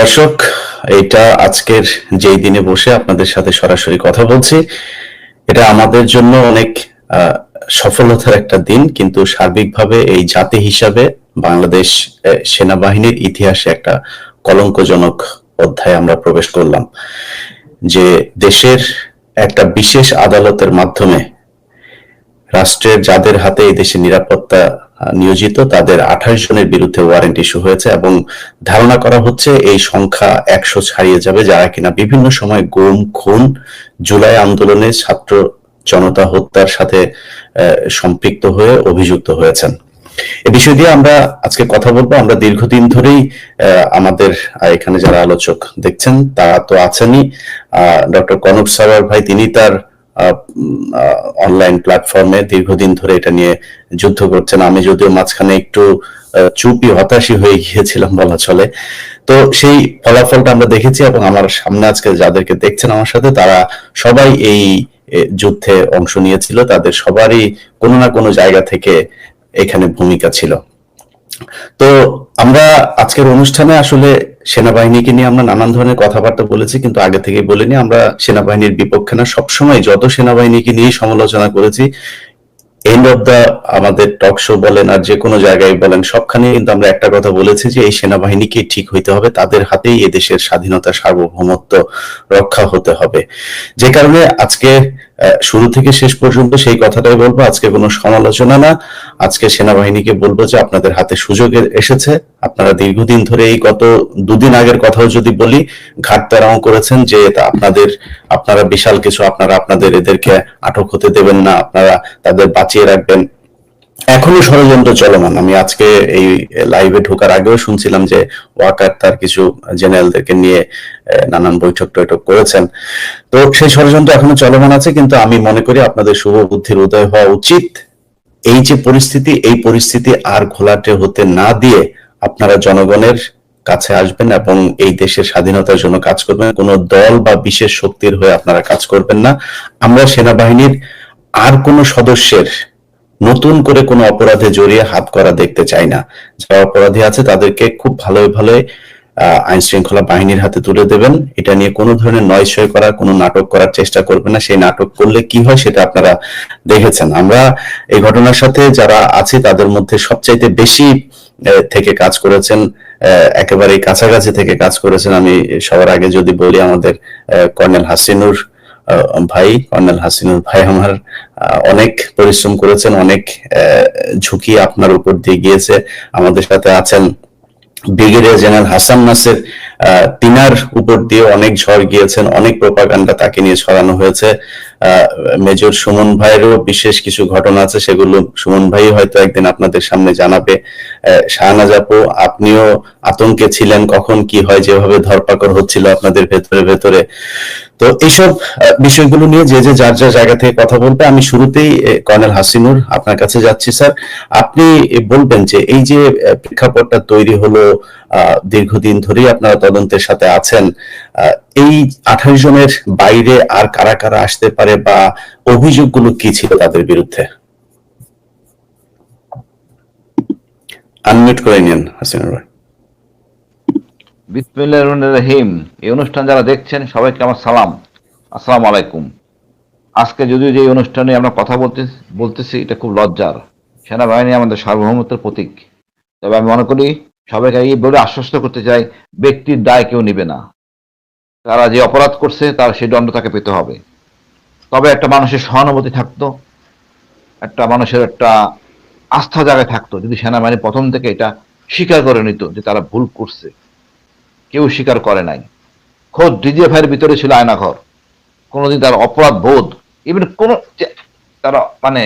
দর্শক, এটা আজকের যেই দিনে বসে আপনাদের সাথে সরাসরি কথা বলছি। এটা আমাদের জন্য অনেক সফলতার একটা দিন, কিন্তু সার্বিকভাবে এই জাতি হিসাবে বাংলাদেশ সেনাবাহিনীর ইতিহাসে একটা কলঙ্কজনক অধ্যায়ে আমরা প্রবেশ করলাম। যে দেশের একটা বিশেষ আদালতের মাধ্যমে রাষ্ট্রের যাদের হাতে এই দেশের নিরাপত্তা নিয়োজিত, তাদের আঠাশ জনের বিরুদ্ধে ওয়ারেন্ট ইস্যু হয়েছে এবং ধারণা করা হচ্ছে এই সংখ্যা একশো ছাড়িয়ে যাবে যারা কিনা বিভিন্ন সময় গুম, খুন, জুলাই আন্দোলনে ছাত্র জনতা হত্যার সাথে সম্পৃক্ত হয়ে অভিযুক্ত হয়েছেন। এ বিষয় দিয়ে আমরা আজকে কথা বলব। আমরা দীর্ঘদিন ধরেই আমাদের এখানে যারা আলোচক দেখছেন, তারা তো আছেনই। আহ, ডক্টর কনক সরোয়ার ভাই, তিনি তার অনলাইন প্ল্যাটফর্মে দীর্ঘদিন ধরে এটা নিয়ে যুদ্ধ করছেন। আমি যদিও মাঝখানে একটু চুপি হতাশি হয়ে গিয়েছিলাম বলা চলে। তো সেই ফলাফলটা আমরা দেখেছি এবং আমার সামনে আজকে যাদেরকে দেখছেন আমার সাথে, তারা সবাই এই যুদ্ধে অংশ নিয়েছিল। তাদের সবারই কোনো না কোনো জায়গা থেকে এখানে ভূমিকা ছিল। তো আমরা আজকের অনুষ্ঠানে আসলে সেনাবাহিনীকে নিয়ে আমরা নানান ধরনের কথাবার্তা বলেছি, কিন্তু আগে থেকে বলিনি। আমরা সেনাবাহিনীর বিপক্ষে না, সবসময় যত সেনাবাহিনীকে নিয়ে সমালোচনা করেছি এন্ড অফ দা আমাদের টক শো বলেন আর যে কোনো জায়গায় বলেন সবখানে কিন্তু আমরা একটা কথা বলেছি যে, এই সেনাবাহিনীকে ঠিক হইতে হবে, তাদের হাতেই এদেশের স্বাধীনতা সার্বভৌমত্ব রক্ষা হতে হবে। যে কারণে আজকে শুরু থেকে শেষ পর্যন্ত সেই কথাটাই বলব, আজকে কোনো সমালোচনা না। আজকে সেনাবাহিনীকে বলব যে আপনাদের হাতে সুযোগ এসেছে। আপনারা দীর্ঘদিন ধরে এই গত দুদিন আগের কথাও যদি বলি ঘাটতারাও করেছেন যে আপনাদের, আপনারা বিশাল কিছু আপনারা, আপনাদের এদেরকে আটক হতে দেবেন না, আপনারা তাদের বাঁচিয়ে রাখবেন। এখনও ষড়যন্ত্র চলমান। আমি আজকে এই লাইভে ঢোকার আগেও শুনছিলাম যে ওয়াকার তার কিছু জেনারেলদেরকে নিয়ে নানান বৈঠক টৈঠক করেছেন। তো সেই ষড়যন্ত্র এখনও চলমান আছে, কিন্তু আমি মনে করি আপনাদের শুভ বুদ্ধির উদয় হওয়া উচিত। এই যে পরিস্থিতি, এই পরিস্থিতি আর ঘোলাটে হতে না দিয়ে আপনারা জনগণের কাছে আসবেন এবং এই দেশের স্বাধীনতার জন্য কাজ করবেন। কোনো দল বা বিশেষ শক্তির হয়ে আপনারা কাজ করবেন না। আমরা সেনাবাহিনীর আর কোনো সদস্যের নতুন করে কোনো অপরাধে জড়িয়ে হাত করা দেখতে চাই না। যারা অপরাধী আছে তাদেরকে খুব ভালোই আহ, আইন শৃঙ্খলা বাহিনীর হাতে তুলে দেবেন। এটা নিয়ে কোনো ধরনের নয়সয় করার কোনো নাটক করার চেষ্টা করবে না। সেই নাটক করলে কি হয় সেটা আপনারা দেখেছেন। আমরা এই ঘটনার সাথে যারা আছি তাদের মধ্যে সবচাইতে বেশি থেকে কাজ করেছেন একেবারে কাছাকাছি থেকে কাজ করেছেন আমি সবার আগে যদি বলি আমাদের কর্নেল হাসিনুর ভাই, কর্নেল হাসিনুর ভাই আমার অনেক পরিশ্রম করেছেন, অনেক ঝুঁকি আপনার উপর দিয়ে গিয়েছে। আমাদের সাথে আছেন ব্রিগেডিয়ার জেনারেল হাসান নাসের তিনার উপর দিয়ে অনেক ঝড় গিয়েছেন, অনেক প্রপাগান্ডা তাকে নিয়ে ছড়ানো হয়েছে। মেজর সুমন ভাইয়েরও বিশেষ কিছু ঘটনা আছে, সেগুলো সুমন ভাই হয়তো একদিন আপনাদের সামনে জানাবে। শাহনাজ আপু, আপনিও আতঙ্কে ছিলেন কখন কি হয়, যেভাবে ধরপাকড় হচ্ছিল আপনাদের ভেতরে ভেতরে। তো এইসব বিষয়গুলো নিয়ে যে যে যার যার জায়গা থেকে কথা বলবে, আমি শুরুতেই কর্নেল হাসিনুর আপনার কাছে যাচ্ছি, স্যার। আপনি বলবেন যে এই যে প্রেক্ষাপটটা তৈরি হলো দীর্ঘদিন ধরেই আপনারা তদন্তের সাথে আছেন। এই আঠাশ জনের বাইরে আর কারা কারা আসতে পারে বা অভিযোগগুলো কি ছিল তাদের বিরুদ্ধে? আনমিউট করে নিন ভাই। রহিম। এই অনুষ্ঠান যারা দেখছেন, সবাইকে আমার সালাম। আসসালামু আলাইকুম। আজকে যদিও যে অনুষ্ঠানে আমরা কথা বলতে, বলতেছি, এটা খুব লজ্জার। সেনাবাহিনী আমাদের সার্বভৌমত্বের প্রতীক। তবে আমি মনে করি সবাইকে এই বলে আশ্বস্ত করতে চাই ব্যক্তির দায় কেউ নেবে না। তারা যে অপরাধ করছে, তার সেই দণ্ড তাকে পেতে হবে। তবে একটা মানুষের সহানুভূতি থাকতো, একটা মানুষের একটা আস্থা জায়গায় থাকতো, যদি সেনাবাহিনী প্রথম থেকে এটা স্বীকার করে নিত যে তারা ভুল করছে। কেউ স্বীকার করে নাই। খোদ ডিজিএফ এর ভিতরে ছিল আয়নাঘর। কোনোদিন তার অপরাধ বোধ ইভেন কোন তারা মানে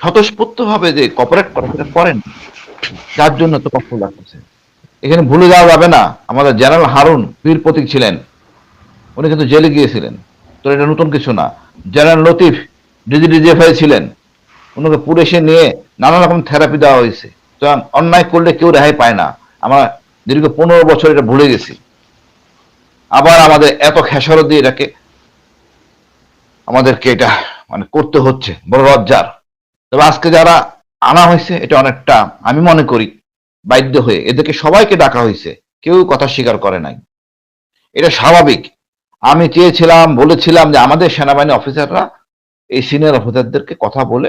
স্বতঃস্ফূর্ত ভাবে যে কপারেট করে, সেটা করেন। যার জন্য তো কষ্ট লাগতেছে এখানে ভুলে যাওয়া যাবে না। আমাদের জেনারেল হারুন বীর প্রতীক ছিলেন। উনি কিন্তু জেলে গিয়েছিলেন। তো এটা নতুন কিছু না। জেনারেল লতিফ ডিজি ডিজিএফআই ছিলেন। ওনাকে পুলিশে নিয়ে নানা রকম থেরাপি দেওয়া হয়েছে। তো অন্যায় করলে কেউ রেহাই পায় না। আমরা দীর্ঘ পনেরো বছর এটা ভুলে গেছি। আবার আমাদের এত খেসারত দিয়ে এটাকে আমাদেরকে এটা মানে করতে হচ্ছে। বড় লজ্জার। তবে আজকে যারা আনা হয়েছে, এটা অনেকটা আমি মনে করি বাধ্য হয়ে এদেরকে সবাইকে ডাকা হয়েছে। কেউ কথা স্বীকার করে নাই। এটা স্বাভাবিক। আমি চেয়েছিলাম, বলেছিলাম যে আমাদের সেনাবাহিনী অফিসাররা এই সিনিয়র অফিসারদেরকে কথা বলে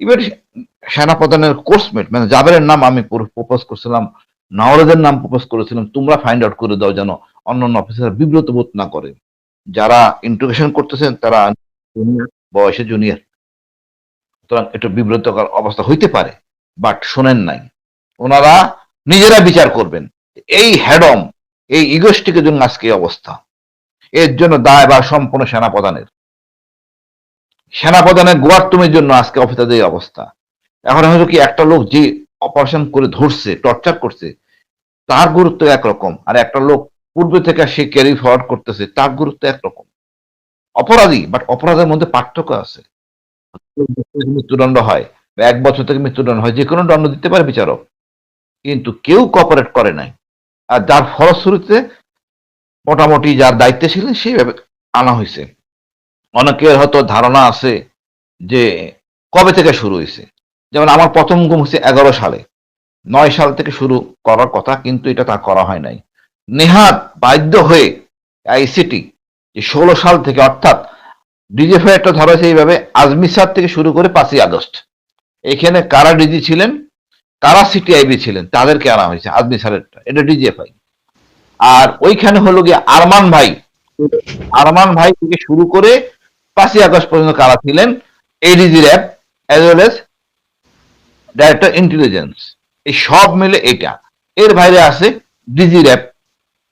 এবার সেনাপ্রধানের কোর্সমেট মানে জাবেরের নাম আমি প্রপোজ করছিলাম, নওয়াজের নাম প্রপোজ করেছিলাম, তোমরা ফাইন্ড আউট করে দাও যেন অন্যান্য অফিসার বিব্রত বোধ না করে। যারা ইন্ট্রোগেশন করতেছেন, তারা বয়সে জুনিয়র সুতরাং একটু বিব্রতকর অবস্থা হইতে পারে বাট শোনেন নাই। ওনারা নিজেরা বিচার করবেন। এই হ্যাডম, এই ইগোষ্টিকের জন্য আজকে অবস্থা। এর জন্য দায় বা সম্পূর্ণ সেনাপ্রধানের। সেনাপ্রধানের গোয়ার্তুমের জন্য আজকে অফিসারদের এই অবস্থা। এখন হয়তো কি একটা লোক যে অপারেশন করে ধরছে, টর্চার করছে, তার গুরুত্ব একরকম। আর একটা লোক পূর্বে থেকে সে ক্যারি ফরওয়ার্ড করতেছে, তার গুরুত্ব একরকম। অপরাধী, বাট অপরাধের মধ্যে পার্থক্য আছে। মৃত্যুদণ্ড হয় এক বছর থেকে মৃত্যুদণ্ড হয়, যে কোনো দণ্ড দিতে পারে বিচারক। কিন্তু কেউ কপারেট করে নাই। আর যার ফলশ্রুতিতে মোটামুটি যার দায়িত্বে ছিলেন সেইভাবে আনা হয়েছে। অনেকের হয়তো ধারণা আছে যে কবে থেকে শুরু হয়েছে? যেমন আমার প্রথম গুম হচ্ছে এগারো সালে। নয় সাল থেকে শুরু করার কথা, কিন্তু এটা তা করা হয় নাই। নেহাত বাধ্য হয়ে আইসিটি যে ষোলো সাল থেকে অর্থাৎ ডিজিএফআই একটা ধরা হয়েছে এইভাবে আজমি স্যার থেকে শুরু করে পাঁচই আগস্ট। এখানে কারা ডিজি ছিলেন? কারা সিটিআইবি ছিলেন, তাদেরকে আনা হয়েছে আজমি স্যারেরটা এটা ডিজিএফআই আর ওইখানে হলো গিয়ে আরমান ভাই। আরমান ভাই থেকে শুরু করে পাঁচই আগস্ট পর্যন্ত কারা ছিলেন? ADG RAB as well as director intelligence এই সব মিলে এটা। এর বাইরে আছে ডিজি র্যাব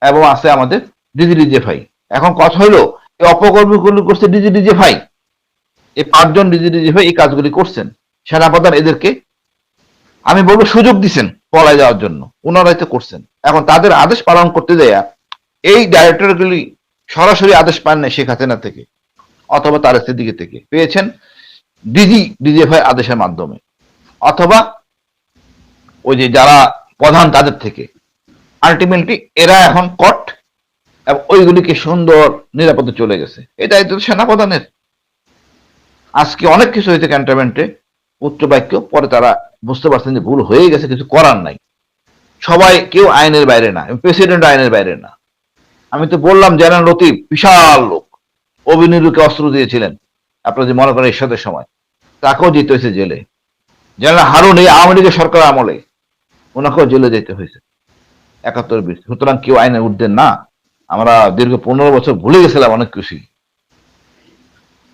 এবং আছে আমাদের ডিজি ডিজেফাই এখন কথা হলো, এই অপকর্মগুলো করছে ডিজি ডিজেফাই এই পাঁচজন ডিজি ডিজেফাই এই কাজগুলি করছেন। সেনাপ্রধান এদেরকে আমি বলব সুযোগ দিছেন পলায় যাওয়ার জন্য। ওনারাই তো করছেন। এখন তাদের আদেশ পালন করতে দেয়া এই ডাইরেক্টরগুলি সরাসরি আদেশ পান নাই শেখ হাসিনা থেকে অথবা তার দিকে থেকে। পেয়েছেন ডিজি ডিজিএফআই আদেশের মাধ্যমে। অথবা ওই যে যারা প্রধান তাদের থেকে। আলটিমেটলি এরা এখন কট এবং ওইগুলিকে সুন্দর নিরাপদে চলে গেছে। এটাই তো সেনাপ্রধানের। আজকে অনেক কিছু হয়েছে ক্যান্টনমেন্টে উচ্চ বাক্য পরে তারা বুঝতে পারছেন যে ভুল হয়ে গেছে, কিছু করার নাই। সবাই কেউ আইনের বাইরে না প্রেসিডেন্ট আইনের বাইরে না। আমি তো বললাম, জেনারেল লতিফ বিশাল লোক। অভিনীলকে অস্ত্র দিয়েছিলেন, আপনারা যে মনে করেন এরশাদের সময়। তাকেও যেতে হয়েছে জেলে। জেনারেল হারুন এই আওয়ামী লীগের সরকার আমলে, ওনাকেও জেলে যেতে হয়েছে। একাত্তর বিশ। সুতরাং কেউ আইনের ঊর্ধ্বে না। আমরা দীর্ঘ পনেরো বছর ভুলে গেছিলাম অনেক খুশি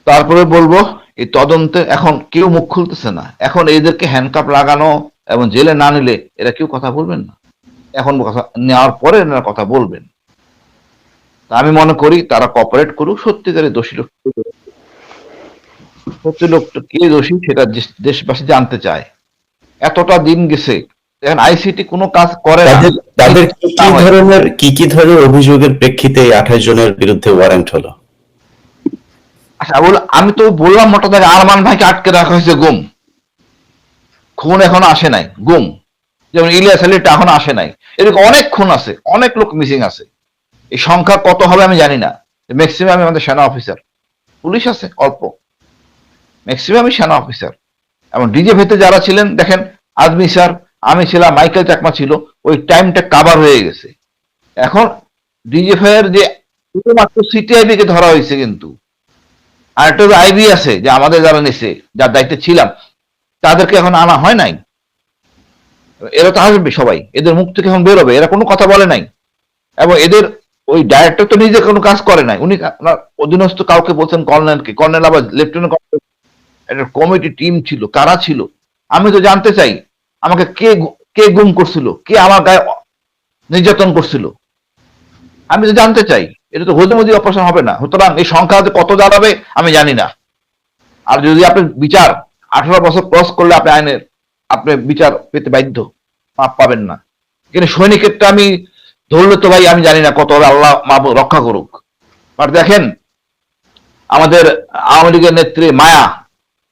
তারপরে বলব এই তদন্তে এখন কেউ মুখ খুলতেছে না। এখন এদেরকে হ্যান্ডকাপ লাগানো এবং জেলে না নিলে এরা কেউ কথা বলবেন না। এখন কথা নেওয়ার পরে এনারা কথা বলবেন। আমি মনে করি তারা কপারেট করুক সত্যিকারের দোষী লোক সত্যি লোকটা কে দোষী সেটা দেশ- দেশবাসী জানতে চায়। এতটা দিন গেছে এখন আইসিটি কোনো কাজ করে না। তাদের কি কি ধরনের কি কি ধরনের অভিযোগের প্রেক্ষিতে আঠাশ জনের বিরুদ্ধে ওয়ারেন্ট হলো? আচ্ছা বল আমি তো বললাম মোটা দাগে আরমান ভাইকে আটকে রাখা হয়েছে, গুম। খুন এখনও আসে নাই, গুম। যেমন ইলিয়াস আলীটা এখনও আসে নাই। এরকম অনেক খুন আছে, অনেক লোক মিসিং আছে। এই সংখ্যা কত হবে আমি জানি না। ম্যাক্সিমাম আমাদের সেনা অফিসার পুলিশ আছে, অল্প। ম্যাক্সিমামই সেনা অফিসার এবং ডিজে ভেতে যারা ছিলেন, দেখেন আজমি স্যার, আমি ছিলাম, মাইকেল চাকমা ছিল, ওই টাইমটা কাবার হয়ে গেছে। এখন ডিজে ডিজিএফআই যে, শুধুমাত্র সিটিআইবি কে ধরা হয়েছে কিন্তু। আর একটা আইবি আছে, যে আমাদের যারা নিছে, যার দায়িত্বে ছিলাম, তাদেরকে এখন আনা হয় নাই। এরা তো আসবে সবাই, এদের মুখ থেকে এখন বেরোবে, এরা কোনো কথা বলে নাই। এবং এদের ওই ডাইরেক্টর তো নিজে কোনো কাজ করে নাই, উনি অধীনস্থ কাউকে বলছেন কর্নেলকে কর্নেল আবার লেফটেন্যান্ট একটা কমিটি টিম ছিল, কারা ছিল? আমি তো জানতে চাই, আমাকে কে কে গুম করছিল, কে আমার গায়ে নির্যাতন করছিল? আমি তো জানতে চাই। এটা তো হজমদি অপারেশন হবে না। সুতরাং এই সংখ্যা কত দাঁড়াবে আমি জানি না। আর যদি আপনি বিচার আঠারো বছর ক্রস করলে আপনি আইনের, আপনি বিচার পেতে বাধ্য মাপ পাবেন না। কিন্তু সৈনিকেরটা আমি ধরলে তো ভাই, আমি জানি না কত আল্লাহ মাপ রক্ষা করুক। আর দেখেন, আমাদের আওয়ামী লীগের নেত্রী মায়া,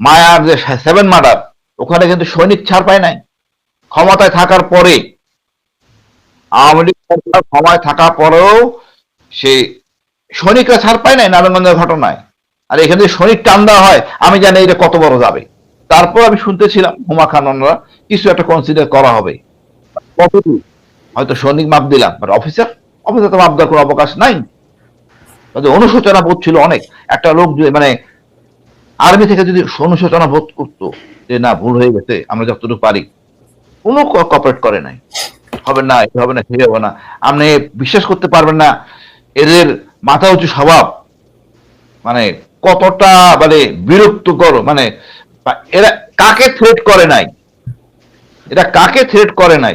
মায়ার যে সেভেন মার্ডার ওখানে কিন্তু সৈনিক ছাড় পায় নাই। ক্ষমতায় থাকার পরে, আওয়ামী লীগ ক্ষমতায় থাকার পরেও সে সৈনিকরা ছাড় পায় নাই নারায়ণগঞ্জের ঘটনায়। আর এখানে সৈনিক টান দেওয়া হয় আমি জানি এটা কত বড় যাবে। তারপর আমি শুনতেছিলাম হুমা খান ওনারা কিছু একটা কনসিডার করা হবে। কতটুকু হয়তো সৈনিক মাপ দিলাম বাট অফিসার অফিসে তো মাপ দেওয়ার কোনো অবকাশ নাই। অনুশোচনা বোধ ছিল অনেক। একটা লোক মানে আর্মি থেকে যদি অনুশোচনা বোধ করতো যে না ভুল হয়ে গেছে আমরা যতটুকু পারি কোনো কপারেট করে নাই। হবে না এটা হবে না সে হবে না। আপনি বিশ্বাস করতে পারবেন না এদের মাথা উঁচু স্বভাব মানে কতটা মানে বিরক্তকর মানে এরা কাকে থ্রেট করে নাই? এরা কাকে থ্রেট করে নাই?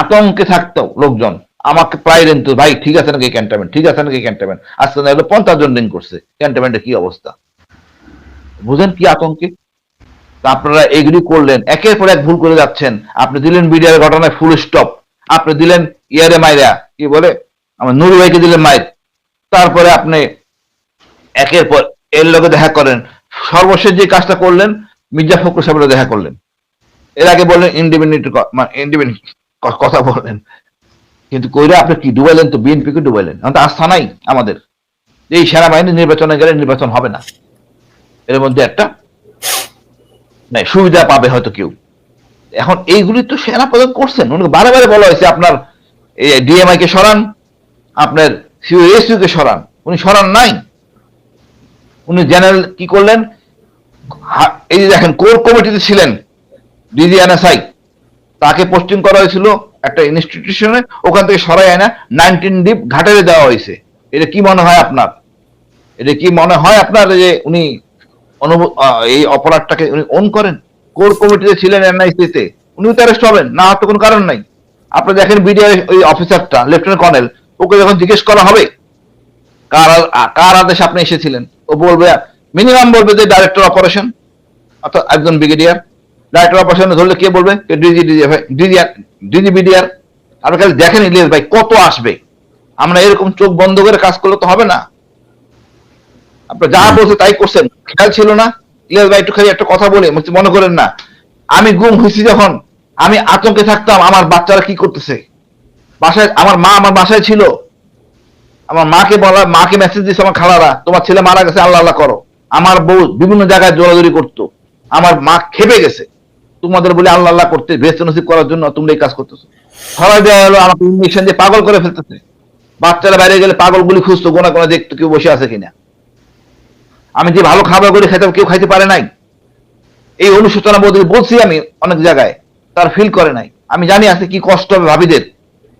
আতঙ্কে থাকতো লোকজন। আমাকে প্রায় রেন তো, ভাই, ঠিক আছে নাকি ক্যান্টনমেন্ট ঠিক আছে নাকি ক্যান্টনমেন্ট আজকে না হলো পঞ্চাশ জন রিং করছে। ক্যান্টনমেন্টে কি অবস্থা? বুঝেন কি আতঙ্কে? আপনারা এগুলি করলেন। একের পর এক ভুল করে যাচ্ছেন। আপনি দিলেন বিডিআর ঘটনায় ফুল স্টপ আপনি দিলেন ইয়ারে মাইরা, কি বলে? আমার নুরু ভাইকে দিলেন মাইর তারপরে আপনি একের পর এর লোকে দেখা করেন। সর্বশেষ যে কাজটা করলেন, মির্জা ফখরুল সাহেবের দেখা করলেন। এর আগে বললেন ইন্ডিপেন্ডেন্ট ইন্ডিপেন্ডেন্ট কথা বললেন কিন্তু কইরা আপনি কি ডুবাইলেন তো? বিএনপিকে ডুবাইলেন। তো আস্থা নাই আমাদের। এই সেনাবাহিনী নির্বাচনে গেলে নির্বাচন হবে না। এর মধ্যে একটা নাই, সুবিধা পাবে হয়তো কেউ। এখন এইগুলি তো সেনা প্রদান করছেন। উনি বারে বারে বলা হয়েছে আপনার ডিএমআই কে সরান। আপনার সিওএসইউ কে সরান। উনি সরান নাই। উনি জেনারেল কি করলেন? এই যে দেখেন, কোর কমিটিতে ছিলেন ডিজি এনএসআই তাকে পোস্টিং করা হয়েছিল একটা ইনস্টিটিউশনে ওখান থেকে সরাই আয় না নাইনটিন ডিপ ঘাটারে দেওয়া হয়েছে। এটা কি মনে হয় আপনার? এটা কি মনে হয় আপনার যে উনি এই অপরাধটাকে উনি অন করেন? কোর কমিটিতে ছিলেন এনআইসি তে উনি তো অ্যারেস্ট হবেন, না হওয়ার তো কোনো কারণ নাই। আপনি দেখেন বিডিআর ওই অফিসারটা লেফটেন্যান্ট কর্নেল ওকে যখন জিজ্ঞেস করা হবে কার কার আদেশে আপনি এসেছিলেন? ও বলবে মিনিমাম বলবে যে ডাইরেক্টর অপারেশন অর্থাৎ একজন ব্রিগেডিয়ার ডাইরেক্টর অপারেশনে ধরলে কে বলবে? ডিজি ডিজি ডিজি বিডিআর আপনি খালি দেখেন ইলিয়াস ভাই কত আসবে? আমরা এরকম চোখ বন্ধ করে কাজ করলে তো হবে না। আপনি যা বলছে তাই করছেন। খেয়াল ছিল না? ইলিয়াস ভাই একটু খালি একটা কথা বলে মনে করেন না। আমি গুম হয়েছি যখন আমি আতঙ্কে থাকতাম আমার বাচ্চারা কি করতেছে? বাসায়, আমার মা আমার বাসায় ছিল। আমার মাকে বলা, মাকে মেসেজ দিচ্ছে আমার খালারা, তোমার ছেলে মারা গেছে, আল্লাহ আল্লাহ করো। আমার বউ বিভিন্ন জায়গায় জোরাজুরি করতো। আমার মা খেপে গেছে। তোমাদের বলে আল্লাহ আল্লাহ করতে বেস্ট নসিব করার জন্য তোমরা এই কাজ করতেছো। সবাই দেওয়া হলো আমাকে ইঞ্জেকশন দিয়ে পাগল করে ফেলতেছে। বাচ্চারা বাইরে গেলে পাগল পাগলগুলি খুঁজতো, গোনা গোনা দেখতো, কেউ বসে আছে কিনা। আমি যে ভালো খাবার করে খেতাম কেউ খাইতে পারে নাই। এই অনুশোচনা বলছি আমি অনেক জায়গায়, তার ফিল করে নাই। আমি জানি আছে কি কষ্ট হবে ভাবিদের।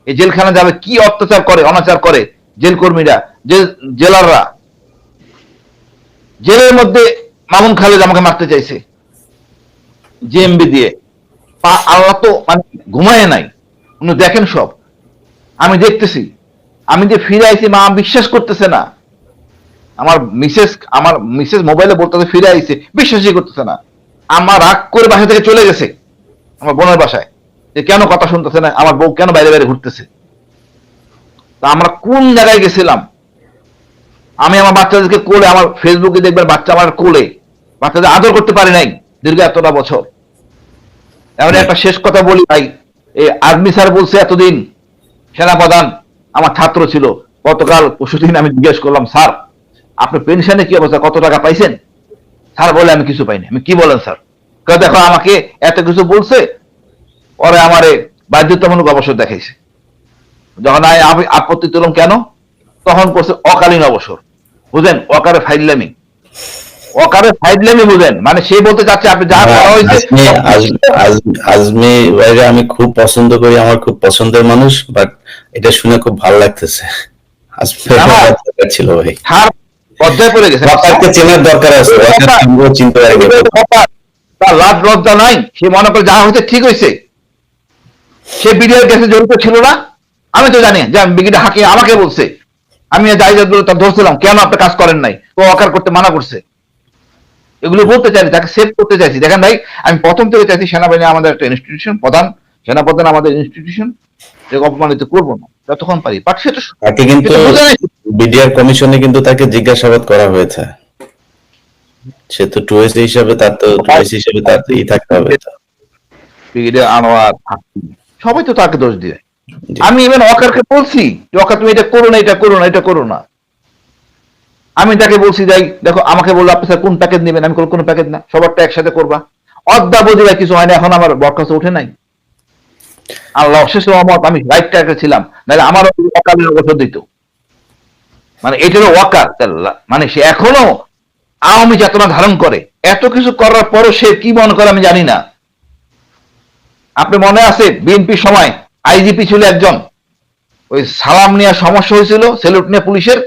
এই জেলখানা যাবে, কি অত্যাচার করে, অনাচার করে জেল কর্মীরা জেলাররা? জেলের মধ্যে মামুন খালেদ আমাকে মারতে চাইছে জেএমবি দিয়ে। পা- আল্লাহ তো মানে ঘুমায় নাই। উনি দেখেন সব। আমি দেখতেছি। আমি যে ফিরে আইছি, মা বিশ্বাস করতেছে না। আমার মিসেস আমার মিসেস মোবাইলে বলতেছে, ফিরে আইছে। বিশ্বাসই করতেছে না। আমার রাগ করে বাসা থেকে চলে গেছে, আমার বোনের বাসায়। যে কেন কথা শুনতেছে না? আমার বউ কেন বাইরে বাইরে ঘুরতেছে? তা আমরা কোন জায়গায় গেছিলাম? আমি আমার বাচ্চাদেরকে কোলে, আমার ফেসবুকে দেখবেন বাচ্চা আমার কোলে। বাচ্চাদের আদর করতে পারি নাই দীর্ঘ এতটা বছর। এমন একটা শেষ কথা বলি ভাই, এই আর্মি স্যার বলছে এতদিন সেনাপ্রধান আমার ছাত্র ছিল। গতকাল পরশুদিন আমি জিজ্ঞেস করলাম, স্যার, আপনি পেনশনে কি অবস্থা? কত টাকা পাইছেন? স্যার বলে, আমি কিছু পাইনি। আমি কি বলেন স্যার? দেখো, আমাকে এত কিছু বলছে পরে আমারে বাধ্যতামূলক অবসর দেখাইছে। যখন আমি আপত্তি তুললাম কেন? তখন করছে অকালীন অবসর। বুঝেন? অকারে ফাইডলামি অকারে ফাইডলামি বুঝেন? মানে সে বলতে চাচ্ছে আপনি যা করা হয়েছে আজমি আজ- আজ- ভাইরা আমি খুব পছন্দ করি আমার খুব পছন্দের মানুষ বাট এটা শুনে খুব ভালো লাগতেছে। ছিল ভাই। হার পর্যায়ে পড়ে গেছে। ব্যাপারটা চেনার দরকার আছে চিনতে তার লাভ লজ্জা নাই সে মনে করে যা হয়েছে ঠিক হয়েছে। সে বিডিআর কেসে জড়িত ছিল না? আমি তো জানি যে বিডিআর হাকি আমাকে বলছে। আমি যাই যাই তার ধরছিলাম কেন আপনি কাজ করেন নাই? ও অকার করতে মানা করছে। এগুলো বলতে চাইছি তাকে সেভ করতে চাইছি। দেখেন ভাই আমি প্রথম থেকে চাইছি সেনাবাহিনী আমাদের একটা ইনস্টিটিউশন প্রধান সেনাপ্রধান আমাদের ইনস্টিটিউশন অপমানিত করব না যতক্ষণ পারি। বাট সেটা তাকে কিন্তু। বিডিআর কমিশনে কিন্তু তাকে জিজ্ঞাসাবাদ করা হয়েছে। সে তো টুয়েস হিসাবে তার তো টুয়েস হিসাবে তার তো ই থাকতে হবে। তো। আনোয়ার হাকিম, সবাই তো তাকে দোষ দিয়ে। আমি ইভেন অকারকে বলছি যে অকার তুমি এটা করো না এটা করো না এটা করো না। আমি তাকে বলছি যাই দেখো আমাকে বলল আপনি স্যার কোন প্যাকেজ নেবেন? আমি কোনো প্যাকেজ না সবারটা একসাথে করবা। অদ্যাবধি কিছু হয় না এখন আমার বরখাস্ত উঠে নাই। আল্লাহ অশেষ রহমত আমি রাইট ট্র্যাকে ছিলাম। নাহলে আমারও অকালের অবসর দিত। মানে এটারও ওয়াকার মানে সে এখনও আওয়ামী চেতনা ধারণ করে। এত কিছু করার পরও সে কি মনে করে আমি জানি না। আপনি মনে আছে বিএনপির সময় আইজিপি ছিল একজন ওই সালাম নেওয়ার সমস্যা হয়েছিল সেলুট নিয়ে পুলিশের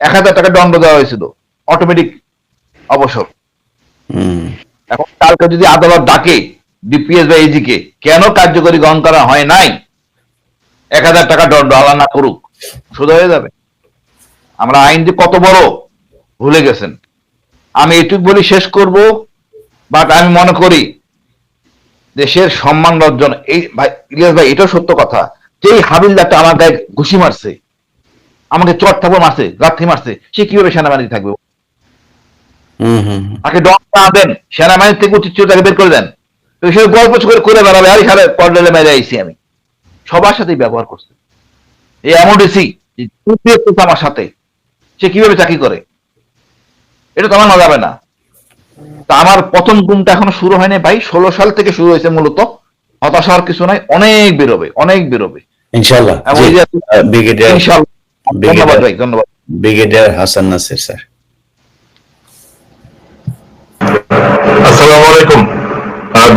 এক হাজার টাকা দণ্ড দেওয়া হয়েছিল অটোমেটিক অবসর। এখন কালকে যদি আদালত ডাকে ডিপিএস বা এজি কে কেন কার্যকরী গ্রহণ করা হয় নাই? এক হাজার টাকা দণ্ড না করুক সোজা হয়ে যাবে। আমরা আইন যে কত বড় ভুলে গেছেন। আমি এটুক বলি শেষ করব বাট আমি মনে করি দেশের সম্মান অর্জন এই ভাই ইলিয়াস ভাই এটাও সত্য কথা। যে এই হাবিলদারটা আমার গায়ে ঘুষি মারছে আমাকে চট থাপড় মারছে লাথি মারছে সে কীভাবে সেনাবাহিনী থাকবে। তাকে না দেন সেনাবাহিনী থেকে উচিত তাকে বের করে দেন। তো সে গল্প করে করে বেড়াবে আর কর্নেলে মেরে আইছি আমি। সবার সাথেই ব্যবহার করছে। এই এমওডিসি আমার সাথে সে কীভাবে চাকরি করে? এটা তো আমার না যাবে না। আমার প্রথম গুমটা এখনও শুরু হয়নি ভাই। ষোলো সাল থেকে শুরু হয়েছে মূলত। হতাশ হওয়ার কিছু নাই অনেক বেরোবে অনেক বেরোবে। ইনশাল্লাহ ধন্যবাদ ভাই ধন্যবাদ। Brigadier Hasan Nasir sir. আসসালামু আলাইকুম।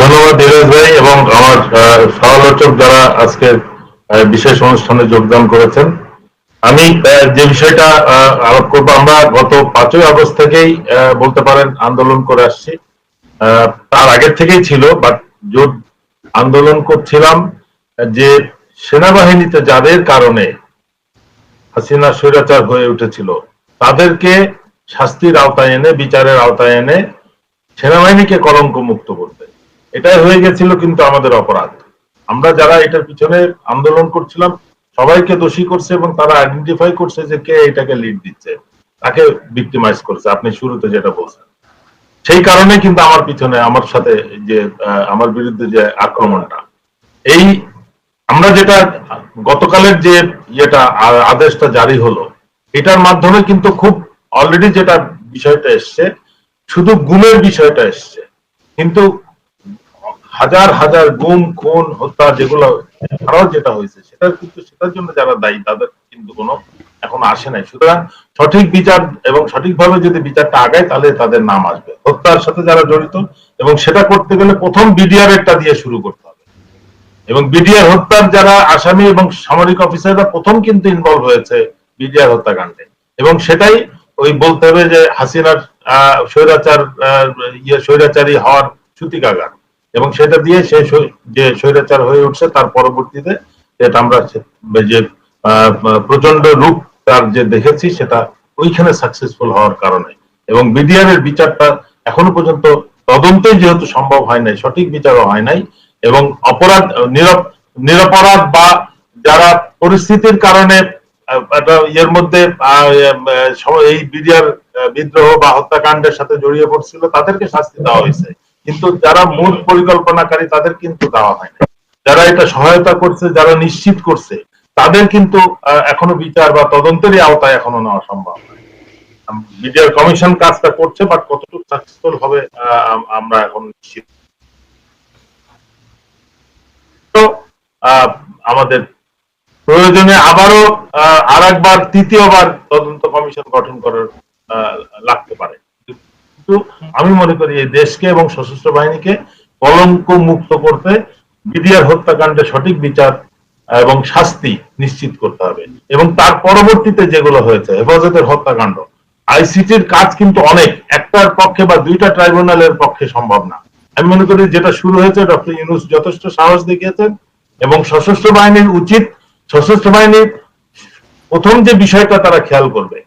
ধন্যবাদ ধীরজ ভাই এবং আমার আহ, সমালোচক যারা আজকের আহ, বিশেষ অনুষ্ঠানে যোগদান করেছেন। আমি যে বিষয়টা আরোপ করব, আমরা গত পাঁচই আগস্ট থেকেই বলতে পারেন, আন্দোলন করে আসছি। তার আগের থেকেই ছিল বাট জোট আন্দোলন করছিলাম, যে সেনাবাহিনীতে যাদের কারণে হাসিনা স্বৈরাচার হয়ে উঠেছিল, তাদেরকে শাস্তির আওতায় এনে, বিচারের আওতায় এনে সেনাবাহিনীকে কলঙ্ক মুক্ত করতে। এটাই হয়ে গেছিল কিন্তু আমাদের অপরাধ। আমরা যারা এটার পিছনে আন্দোলন করছিলাম সবাইকে দোষী করছে এবং তারা আইডেন্টিফাই করছে যে কে এটাকে লিড দিচ্ছে, তাকে ভিক্টিমাইজ করছে। আপনি শুরুতে যেটা বলছেন। সেই কারণে কিন্তু আমার পিছনে, আমার সাথে যে আমার বিরুদ্ধে যে আক্রমণটা, এই আমরা যেটা গতকালের যে ইয়েটা আদেশটা জারি হলো, এটার মাধ্যমে কিন্তু খুব অলরেডি যেটা বিষয়টা এসছে, শুধু গুমের বিষয়টা এসছে। কিন্তু হাজার হাজার গুম, খুন, হত্যা যেগুলো আরও যেটা হয়েছে সেটার কিন্তু সেটার জন্য যারা দায়ী, তাদের কিন্তু কোনো এখন আসে নাই। সুতরাং সঠিক বিচার এবং সঠিকভাবে যদি বিচারটা আগায়, তাহলে তাদের নাম আসবে। হত্যার সাথে যারা জড়িত, এবং সেটা করতে গেলে প্রথম বিডিআর একটা দিয়ে শুরু করতে হবে। এবং বিডিআর হত্যার যারা আসামি এবং সামরিক অফিসাররা প্রথম কিন্তু ইনভলভ হয়েছে বিডিআর হত্যাকাণ্ডে। এবং সেটাই ওই বলতে হবে যে হাসিনার স্বৈরাচার ইয়ে স্বৈরাচারী হওয়ার সূতিকাগার। এবং সেটা দিয়ে সে যে স্বৈরাচার হয়ে উঠছে, তার পরবর্তীতে যেটা আমরা যে প্রচণ্ড রূপ তার যে দেখেছি, সেটা ওইখানে সাকসেসফুল হওয়ার কারণে। এবং বিডিআর এর বিচারটা এখনও পর্যন্ত তদন্তই যেহেতু সম্ভব হয় নাই, সঠিক বিচারও হয় নাই, এবং অপরাধ, নিরপ, নিরপরাধ বা যারা পরিস্থিতির কারণে ইয়ের মধ্যে এই বিডিআর বিদ্রোহ বা হত্যাকাণ্ডের সাথে জড়িয়ে পড়ছিল, তাদেরকে শাস্তি দেওয়া হয়েছে। কিন্তু যারা মূল পরিকল্পনাকারী তাদের কিন্তু দেওয়া হয় না যারা এটা সহায়তা করছে যারা নিশ্চিত করছে তাদের কিন্তু এখনও বিচার বা তদন্তেরই আওতায় এখনও নেওয়া সম্ভব বিডিআর কমিশন কাজটা করছে বাট কতটুকু সাকসেসফুল হবে আমরা এখন নিশ্চিত তো, আমাদের প্রয়োজনে আবারও আর একবার তৃতীয়বার তদন্ত কমিশন গঠন করার লাগতে পারে। কিন্তু আমি মনে করি এই দেশকে এবং সশস্ত্র বাহিনীকে কলঙ্ক মুক্ত করতে বিডিআর হত্যাকাণ্ডে সঠিক বিচার এবং শাস্তি নিশ্চিত করতে হবে। এবং তার পরবর্তীতে যেগুলো হয়েছে, হেফাজতের হত্যাকাণ্ড, আইসিটির কাজ কিন্তু অনেক, একটার পক্ষে বা দুইটা ট্রাইব্যুনালের পক্ষে সম্ভব না। আমি মনে করি যেটা শুরু হয়েছে, ডক্টর ইউনুস যথেষ্ট সাহস দেখিয়েছেন এবং সশস্ত্র বাহিনীর উচিত, সশস্ত্র বাহিনীর প্রথম যে বিষয়টা তারা খেয়াল করবে,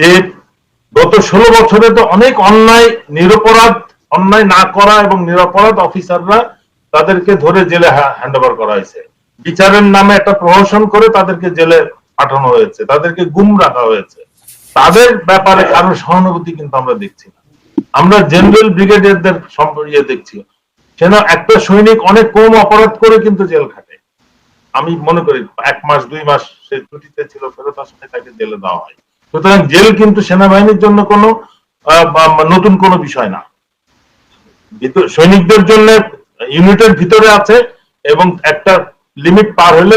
যে গত ষোলো বছরে তো অনেক অন্যায় নিরপরাধ, অন্যায় না করা এবং নিরপরাধ অফিসাররা তাদেরকে ধরে জেলে হ্যান্ড ওভার করা হয়েছে। বিচারের নামে একটা প্রহসন করে তাদেরকে জেলে পাঠানো হয়েছে, তাদেরকে গুম রাখা হয়েছে। তাদের ব্যাপারে কারও সহানুভূতি কিন্তু আমরা দেখছি না। আমরা জেনারেল ব্রিগেডিয়ারদের সম্পর্কে দেখছি। সেনা একটা সৈনিক অনেক কম অপরাধ করে কিন্তু জেল খাটে। আমি মনে করি এক মাস, দুই মাস সে ছুটিতে ছিল, ফেরত আসলে তাকে জেলে দেওয়া হয়। সুতরাং জেল কিন্তু সেনাবাহিনীর জন্য কোনো নতুন কোনো বিষয় না। সৈনিকদের জন্য ইউনিটের ভিতরে আছে এবং একটা লিমিট পার হলে